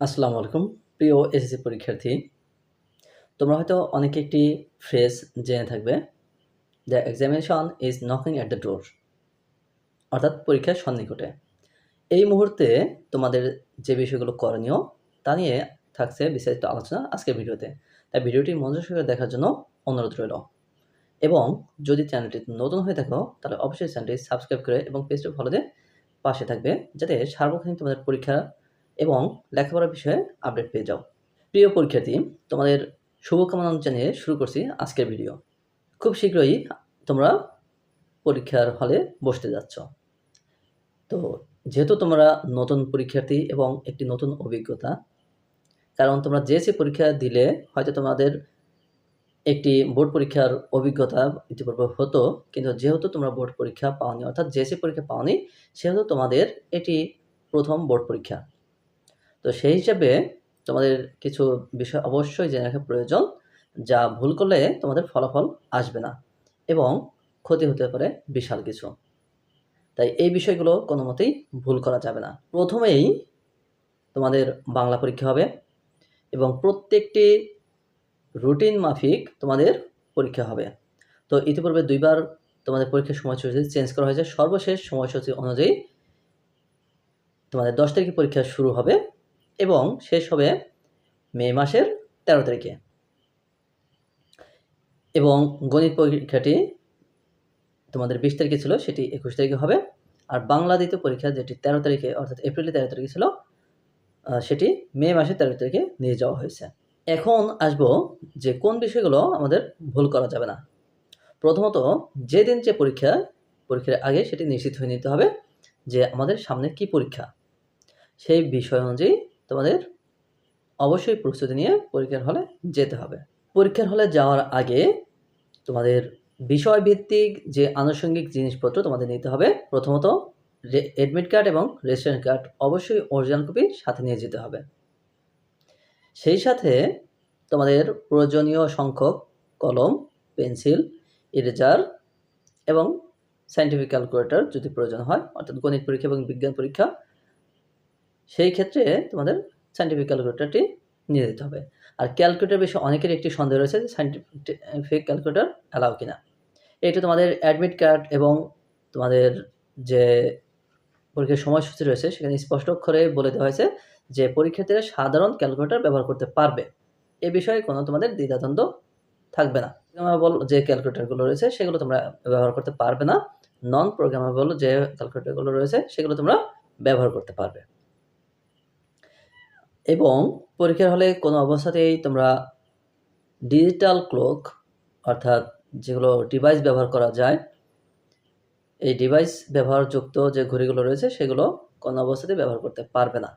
আসসালামু আলাইকুম। প্রিয় এসএসসি পরীক্ষার্থী, তোমরা হয়তো অনেকে একটি ফ্রেজ জেনে থাকবে the examination is knocking at the door অর্থাৎ পরীক্ষার সন্নিকটে। এই মুহূর্তে তোমাদের যে বিষয়গুলো করণীয়, তা নিয়ে থাকছে বিস্তারিত আলোচনা আজকের ভিডিওতে। তাই ভিডিওটি মনোযোগ সহকারে দেখার জন্য অনুরোধ রইল। এবং যদি চ্যানেলটি নতুন হয়ে থাকো, তাহলে অবশ্যই চ্যানেলটি সাবস্ক্রাইব করে এবং পেজটি ফলো দিয়ে পাশে থাকবে, যাতে সার্বক্ষণিক তোমাদের পরীক্ষা এবং লেখাপড়ার বিষয়ে আপডেট পেয়ে যাও। প্রিয় পরীক্ষার্থী, তোমাদের শুভকামনা জানিয়ে শুরু করছি আজকের ভিডিও খুব শীঘ্রই তোমরা পরীক্ষার হলে বসতে যাচ্ছ। তো, যেহেতু তোমরা নতুন পরীক্ষার্থী এবং একটি নতুন অভিজ্ঞতা, কারণ তোমরা জেএসসি পরীক্ষা দিলে হয়তো তোমাদের একটি বোর্ড পরীক্ষার অভিজ্ঞতা ইতিপূর্বে হতো, কিন্তু যেহেতু তোমরা বোর্ড পরীক্ষা পাওনি, অর্থাৎ জেএসসি পরীক্ষা পাওনি, সেহেতু তোমাদের এটি প্রথম বোর্ড পরীক্ষা। তো সেই হিসাবে তোমাদের কিছু বিষয় অবশ্যই জেনে রাখা প্রয়োজন, যা ভুল করলে তোমাদের ফলাফল আসবে না এবং ক্ষতি হতে পারে বিশাল কিছু। তাই এই বিষয়গুলো কোনো মতেই ভুল করা যাবে না। প্রথমেই তোমাদের বাংলা পরীক্ষা হবে এবং প্রত্যেকটি রুটিন মাফিক তোমাদের পরীক্ষা হবে। তো ইতিপূর্বে দুইবার তোমাদের পরীক্ষার সময়সূচি চেঞ্জ করা হয়েছে। সর্বশেষ সময়সূচি অনুযায়ী তোমাদের দশ তারিখে পরীক্ষা শুরু হবে। এবং শেষ হবে মে মাসের তেরো তারিখে। এবং গণিত পরীক্ষাটি তোমাদের বিশ তারিখে ছিল, সেটি একুশ তারিখে হবে। আর বাংলা দ্বিতীয় পরীক্ষা যেটি তেরো তারিখে, অর্থাৎ এপ্রিলের তেরো তারিখে ছিল সেটি মে মাসের তেরো তারিখে নিয়ে যাওয়া হয়েছে। এখন আসব যে কোন বিষয়গুলো আমাদের ভুল করা যাবে না। প্রথমত, যেদিন যে পরীক্ষা, পরীক্ষার আগে সেটি নিশ্চিত হয়ে নিতে হবে যে আমাদের সামনে কি পরীক্ষা। সেই বিষয় অনুযায়ী তোমাদের অবশ্যই প্রস্তুতি নিয়ে পরীক্ষার হলে যেতে হবে। পরীক্ষার হলে যাওয়ার আগে তোমাদের বিষয়ভিত্তিক যে আনুষঙ্গিক জিনিসপত্র তোমাদের নিতে হবে, প্রথমত অ্যাডমিট কার্ড এবং রেজিস্ট্রেশন কার্ড অবশ্যই অরিজিনাল কপি সাথে নিয়ে যেতে হবে। সেই সাথে তোমাদের প্রয়োজনীয় সংখ্যক কলম, পেন্সিল ইরেজার এবং সাইন্টিফিক ক্যালকুলেটর যদি প্রয়োজন হয়, অর্থাৎ গণিত পরীক্ষা এবং বিজ্ঞান পরীক্ষা সেই ক্ষেত্রে তোমাদের সাইন্টিফিক ক্যালকুলেটরটি নিয়ে যেতে হবে। আর ক্যালকুলেটার বিষয়ে অনেকের একটি সন্দেহ রয়েছে যে সাইন্টিফিক ক্যালকুলেটর অ্যালাউ কিনা। এটা তোমাদের অ্যাডমিট কার্ড এবং তোমাদের যে পরীক্ষার সময়সূচি রয়েছে সেখানে স্পষ্ট অক্ষরে বলে দেওয়া হয়েছে যে পরীক্ষার্থীরা সাধারণ ক্যালকুলেটার ব্যবহার করতে পারবে। এ বিষয়ে কোনো তোমাদের দ্বিধাদ্বন্দ্ব থাকবে না। প্রোগ্রামেবল যে ক্যালকুলেটারগুলো রয়েছে সেগুলো তোমরা ব্যবহার করতে পারবে না। নন প্রোগ্রামেবল যে ক্যালকুলেটারগুলো রয়েছে সেগুলো তোমরা ব্যবহার করতে পারবে। এবং পরীক্ষার হলে কোনো অবস্থাতেই তোমরা ডিজিটাল ক্লক অর্থাৎ যেগুলো ডিভাইস ব্যবহার করা যায়, এই ডিভাইস ব্যবহারযুক্ত যে ঘড়িগুলো রয়েছে সেগুলো কোনো অবস্থাতেই ব্যবহার করতে পারবে না।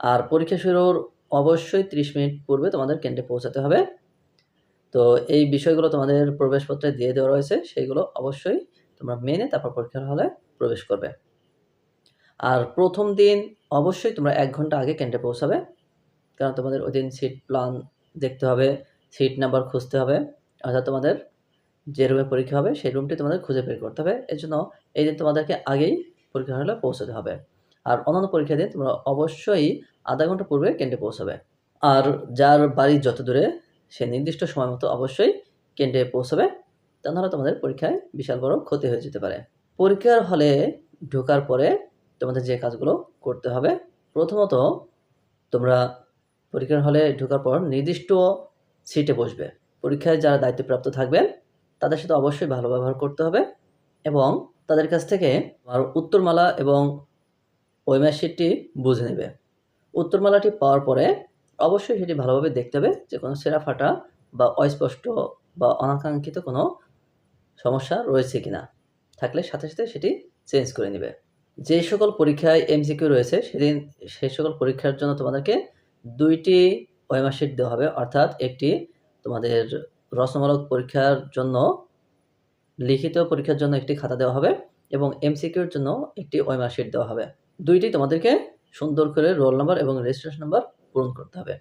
আর পরীক্ষা শুরুর অবশ্যই ত্রিশ মিনিট পূর্বে তোমাদের কেন্দ্রে পৌঁছাতে হবে। তো এই বিষয়গুলো তোমাদের প্রবেশপত্রে দিয়ে দেওয়া রয়েছে, সেইগুলো অবশ্যই তোমরা মেনে তারপর পরীক্ষার হলে প্রবেশ করবে। আর প্রথম দিন অবশ্যই তোমরা এক ঘণ্টা আগে কেন্দ্রে পৌঁছাবে। কারণ তোমাদের ওই দিন সিট প্ল্যান দেখতে হবে সিট নাম্বার খুঁজতে হবে, অর্থাৎ তোমাদের যে রুমে পরীক্ষা হবে, সেই রুমটি তোমাদের খুঁজে বের করতে হবে। এর জন্য এই দিন তোমাদেরকে আগেই পরীক্ষা হলে পৌঁছাতে হবে। আর অন্যান্য পরীক্ষা দিন তোমরা অবশ্যই আধা ঘণ্টা পূর্বে কেন্দ্রে পৌঁছাবে। আর যার বাড়ি যত দূরে, সে নির্দিষ্ট সময় মতো অবশ্যই কেন্দ্রে পৌঁছাবে। তা নাহলে তোমাদের পরীক্ষায় বিশাল বড় ক্ষতি হয়ে যেতে পারে। পরীক্ষার হলে ঢোকার পরে তোমাদের যে কাজগুলো করতে হবে। প্রথমত, তোমরা পরীক্ষার হলে ঢোকার পর নির্দিষ্ট সিটে বসবে। পরীক্ষায় যারা দায়িত্বপ্রাপ্ত থাকবেন তাদের সাথে অবশ্যই ভালো ব্যবহার করতে হবে এবং তাদের কাছ থেকে আর উত্তরমালা এবং ওয়েমার শিটটি বুঝে নেবে। উত্তরমালাটি পাওয়ার পরে অবশ্যই সেটি ভালোভাবে দেখতে হবে যে কোনো সেরা ফাটা বা অস্পষ্ট বা অনাকাঙ্ক্ষিত কোনো সমস্যা রয়েছে কিনা। থাকলে সাথে সাথে সেটি চেঞ্জ করে নেবে। যে সকল পরীক্ষায় এমসিকিউ রয়েছে, সেদিন সেই সকল পরীক্ষার জন্য তোমাদেরকে দুইটি ওয়েমার্কশিট দেওয়া হবে। অর্থাৎ একটি তোমাদের রচনামূলক পরীক্ষার জন্য, লিখিত পরীক্ষার জন্য একটি খাতা দেওয়া হবে এবং এমসিকিউর জন্য একটি ওয়েমার্কশিট দেওয়া হবে। দুইটি তোমাদেরকে সুন্দর করে রোল নাম্বার এবং রেজিস্ট্রেশন নাম্বার পূরণ করতে হবে।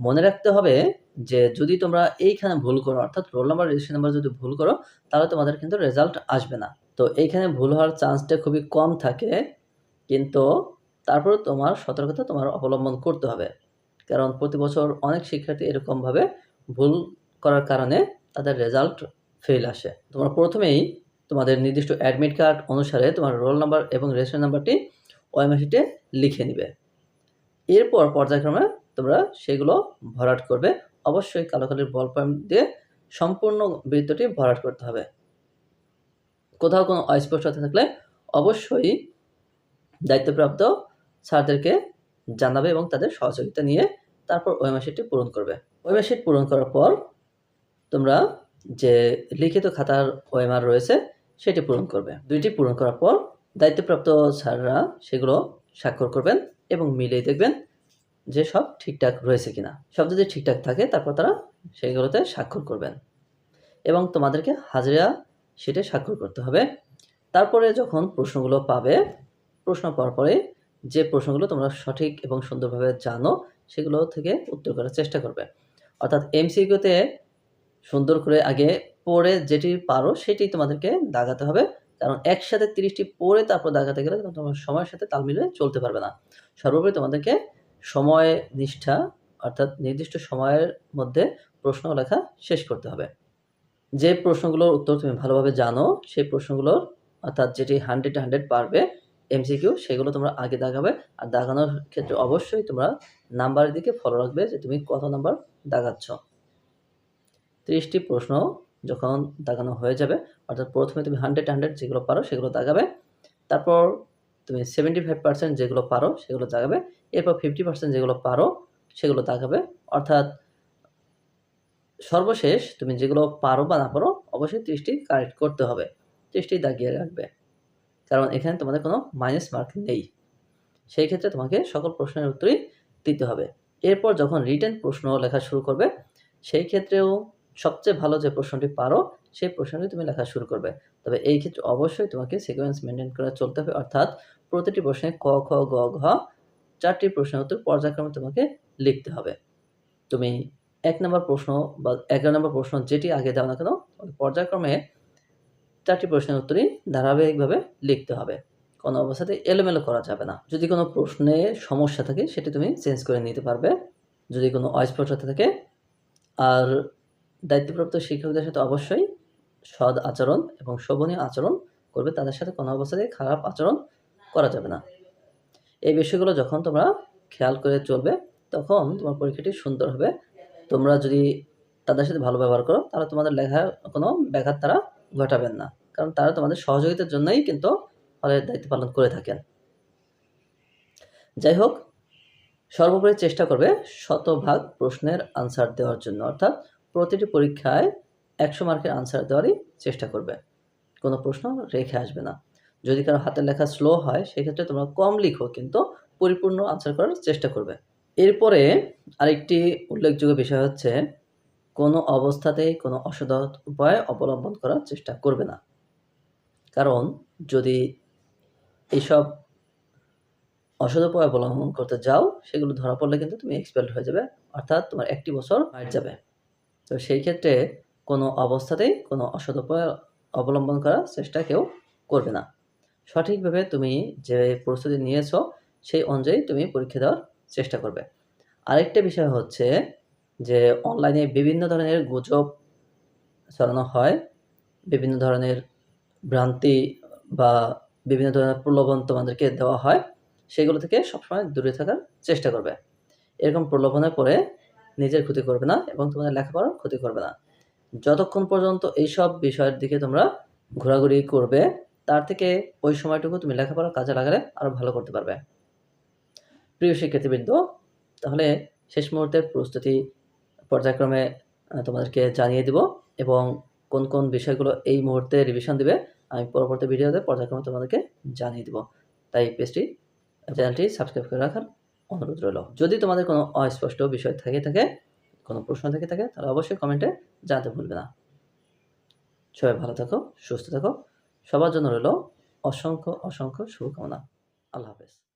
মনে রাখতে হবে যে যদি তোমরা এইখানে ভুল করো, অর্থাৎ রোল নাম্বার, রেজিস্ট্রেশন নাম্বার যদি ভুল করো, তাহলে তোমাদের কিন্তু রেজাল্ট আসবে না। তো এইখানে ভুল হওয়ার চান্সটা খুবই কম থাকে, কিন্তু তারপর তোমার সতর্কতা তোমার অবলম্বন করতে হবে। কারণ প্রতি বছর অনেক শিক্ষার্থী এরকমভাবে ভুল করার কারণে তাদের রেজাল্ট ফেল আসে। তোমরা প্রথমেই তোমাদের নির্দিষ্ট অ্যাডমিট কার্ড অনুসারে তোমার রোল নাম্বার এবং রেজিস্ট্রেশন নাম্বারটি ওএমআইসিতে লিখে নিবে। এরপর পর্যায়ক্রমে তোমরা সেগুলো ভরাট করবে। অবশ্যই কালো কালির বল পয়েন্ট দিয়ে সম্পূর্ণ বৃত্তটি ভরাট করতে হবে। কোথাও কোনো অস্পষ্টতা থাকলে অবশ্যই দায়িত্বপ্রাপ্ত স্যারদেরকে জানাবে এবং তাদের সহযোগিতা নিয়ে তারপর ওয়েমাশিটটি পূরণ করবে। ওয়েমাশিট পূরণ করার পর তোমরা যে লিখিত খাতার ওএমআর রয়েছে, সেটি পূরণ করবে। দুইটি পূরণ করার পর দায়িত্বপ্রাপ্ত স্যাররা সেগুলো স্বাক্ষর করবেন এবং মিলিয়ে দেখবেন যে সব ঠিকঠাক রয়েছে কিনা। সব যদি ঠিকঠাক থাকে, তারপর তারা সেইগুলোতে স্বাক্ষর করবেন। এবং তোমাদেরকে হাজিরা সেটা স্বাক্ষর করতে হবে। তারপরে যখন প্রশ্নগুলো পাবে, প্রশ্ন পাওয়ার পরে যে প্রশ্নগুলো তোমরা সঠিক এবং সুন্দরভাবে জানো, সেগুলো থেকে উত্তর করার চেষ্টা করবে। অর্থাৎ এমসিকিউতে সুন্দর করে আগে পড়ে যেটি পারো, সেটি তোমাদেরকে দাগাতে হবে। কারণ একসাথে তিরিশটি পড়ে তারপর দাগাতে গেলে তোমার সময়ের সাথে তাল মিলিয়ে চলতে পারবে না। সর্বোপরি তোমাদেরকে সময়, নিষ্ঠা, অর্থাৎ নির্দিষ্ট সময়ের মধ্যে প্রশ্ন লেখা শেষ করতে হবে। যে প্রশ্নগুলোর উত্তর তুমি ভালোভাবে জানো, সেই প্রশ্নগুলোর অর্থাৎ যেটি হান্ড্রেড হান্ড্রেড পারবে এমসিকিউ সেগুলো তোমরা আগে দাগাবে আর দাগানোর ক্ষেত্রে অবশ্যই তোমরা নাম্বারের দিকে ফলো রাখবে যে তুমি কত নাম্বার দাগাচ্ছ তিরিশটি প্রশ্ন যখন দাগানো হয়ে যাবে, অর্থাৎ প্রথমে তুমি হান্ড্রেড হান্ড্রেড যেগুলো পারো সেগুলো দাগাবে তারপর তুমি সেভেন্টি ফাইভ পার্সেন্ট যেগুলো পারো সেগুলো দাগাবে এরপর ফিফটি পার্সেন্ট যেগুলো পারো সেগুলো দাগাবে অর্থাৎ সর্বশেষ তুমি যেগুলো পারো বা না পারো, অবশ্যই ত্রিশটি কারেক্ট করতে হবে। ত্রিশটি দাগিয়ে রাখবে। কারণ এখানে তোমাদের কোনো মাইনাস মার্ক নেই। সেই ক্ষেত্রে তোমাকে সকল প্রশ্নের উত্তরই দিতে হবে। এরপর যখন রিটেন প্রশ্ন লেখা শুরু করবে, সেই ক্ষেত্রেও সবচেয়ে ভালো যে প্রশ্নটি পারো, সেই প্রশ্নটি তুমি লেখা শুরু করবে। তবে এই ক্ষেত্রে অবশ্যই তোমাকে সিকোয়েন্স মেনটেন করে চলতে হবে। অর্থাৎ প্রতিটি প্রশ্নে ক, খ, গ, ঘ, চারটি প্রশ্নের উত্তর পর্যায়ক্রমে তোমাকে লিখতে হবে। তুমি এক নম্বর প্রশ্ন বা এগারো নম্বর প্রশ্ন যেটি আগে দাও না কেন পর্যায়ক্রমে চারটি প্রশ্নের উত্তরই ধারাবাহিকভাবে লিখতে হবে। কোনো অবস্থাতে এলোমেলো করা যাবে না। যদি কোনো প্রশ্নে সমস্যা থাকে, সেটি তুমি চেঞ্জ করে নিতে পারবে। যদি কোনো অস্পষ্টতা থাকে, আর দায়িত্বপ্রাপ্ত শিক্ষকদের সাথে অবশ্যই সৎ আচরণ এবং শোভনীয় আচরণ করবে, তাদের সাথে কোনো অবস্থাতে খারাপ আচরণ করা যাবে না। এই বিষয়গুলো যখন তোমরা খেয়াল করে চলবে, তখন তোমার পরীক্ষাটি সুন্দর হবে। তোমরা যদি তাদের সাথে ভালো ব্যবহার করো, তাহলে তোমাদের লেখার কোনো ব্যাঘাত তারা ঘটাবেন না। কারণ তারা তোমাদের সহযোগিতার জন্যই কিন্তু হলের দায়িত্ব পালন করে থাকেন। যাই হোক, সর্বোপরি চেষ্টা করবে শতভাগ প্রশ্নের আনসার দেওয়ার জন্য। অর্থাৎ প্রতিটি পরীক্ষায় একশো মার্কের আনসার দেওয়ারই চেষ্টা করবে। কোনো প্রশ্ন রেখে আসবে না। যদি কারও হাতের লেখা স্লো হয়, সেক্ষেত্রে তোমরা কম লিখো, কিন্তু পরিপূর্ণ আনসার করার চেষ্টা করবে। এরপরে আরেকটি উল্লেখযোগ্য বিষয় হচ্ছে কোনো অবস্থাতেই কোনো অসৎ উপায় অবলম্বন করার চেষ্টা করবে না। কারণ যদি এইসব অসৎ উপায় অবলম্বন করতে যাও সেগুলো ধরা পড়লে কিন্তু তুমি এক্সপেল্ড হয়ে যাবে অর্থাৎ তোমার একটি বছর হাইট যাবে। তো সেই ক্ষেত্রে কোনো অবস্থাতেই কোনো অসৎ উপায় অবলম্বন করার চেষ্টা কেউ করবে না। সঠিকভাবে তুমি যে প্রস্তুতি নিয়েছো সেই অনুযায়ী তুমি পরীক্ষা দেওয়ার চেষ্টা করবে। আরেকটা বিষয় হচ্ছে যে অনলাইনে বিভিন্ন ধরনের গুজব ছড়ানো হয়, বিভিন্ন ধরনের ভ্রান্তি বা বিভিন্ন ধরনের প্রলোভন তোমাদেরকে দেওয়া হয়, সেগুলো থেকে সবসময় দূরে থাকার চেষ্টা করবে। এরকম প্রলোভনে পড়ে নিজের ক্ষতি করবে না এবং তোমাদের লেখাপড়ার ক্ষতি করবে না। যতক্ষণ পর্যন্ত এইসব বিষয়ের দিকে তোমরা ঘোরাঘুরি করবে, তার থেকে ওই সময়টুকু তুমি লেখাপড়া কাজে লাগালে আরও ভালো করতে পারবে। প্রিয় শিক্ষার্থীবৃন্দ, তাহলে শেষ মুহূর্তের প্রস্তুতি পর্যায়ক্রমে তোমাদেরকে জানিয়ে দিব এবং কোন কোন বিষয়গুলো এই মুহূর্তে রিভিশন দিবে আমি পরবর্তী ভিডিওতে পর্যায়ক্রমে তোমাদেরকে জানিয়ে দিব। তাই এই পেজটি, চ্যানেলটি সাবস্ক্রাইব করে রাখার অনুরোধ রইল। যদি তোমাদের কোনো অস্পষ্ট বিষয় থেকে থাকে, কোনো প্রশ্ন থেকে থাকে, তাহলে অবশ্যই কমেন্টে জানাতে ভুলবে না। সবাই ভালো থাকো, সুস্থ থাকো। সবার জন্য রইল অসংখ্য অসংখ্য শুভকামনা। আল্লাহ হাফেজ।